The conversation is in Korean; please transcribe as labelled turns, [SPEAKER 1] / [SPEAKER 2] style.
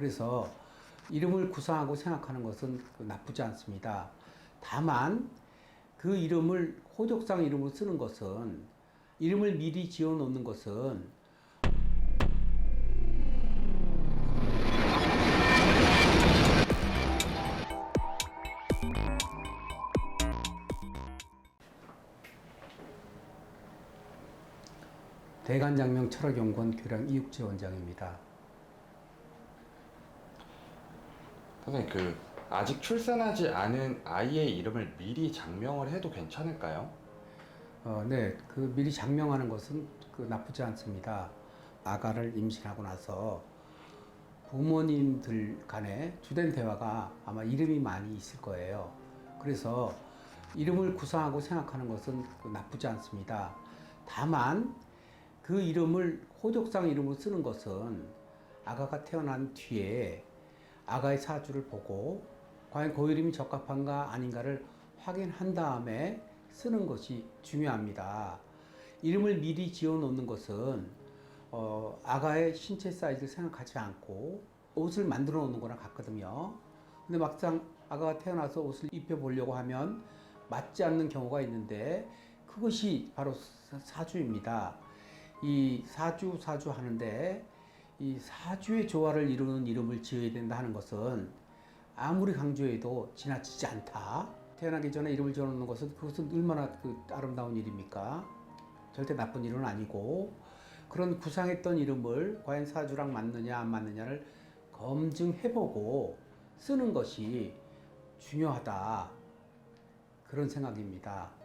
[SPEAKER 1] 그래서 이름을 구상하고 생각하는 것은 그 나쁘지 않습니다. 다만 그 이름을 호적상 이름으로 쓰는 것은 이름을 미리 지어 놓는 것은 대관장명 철학연구원 교량 이육재 원장입니다.
[SPEAKER 2] 선생님 그 아직 출산하지 않은 아이의 이름을 미리 장명을 해도 괜찮을까요?
[SPEAKER 1] 어, 네, 그 미리 장명하는 것은 그 나쁘지 않습니다. 아가를 임신하고 나서 부모님들 간에 주된 대화가 아마 이름이 많이 있을 거예요. 그래서 이름을 구상하고 생각하는 것은 그 나쁘지 않습니다. 다만 그 이름을 호적상 이름으로 쓰는 것은 아가가 태어난 뒤에 아가의 사주를 보고 과연 그 이름이 적합한가 아닌가를 확인한 다음에 쓰는 것이 중요합니다. 이름을 미리 지어 놓는 것은 어, 아가의 신체 사이즈를 생각하지 않고 옷을 만들어 놓는 거랑 같거든요. 근데 막상 아가가 태어나서 옷을 입혀 보려고 하면 맞지 않는 경우가 있는데 그것이 바로 사- 사주입니다. 이 사주 사주 하는데 이 사주의 조화를 이루는 이름을 지어야 된다 하는 것은 아무리 강조해도 지나치지 않다. 태어나기 전에 이름을 지어놓는 것은 그것은 얼마나 그 아름다운 일입니까? 절대 나쁜 일은 아니고 그런 구상했던 이름을 과연 사주랑 맞느냐 안 맞느냐를 검증해보고 쓰는 것이 중요하다 그런 생각입니다.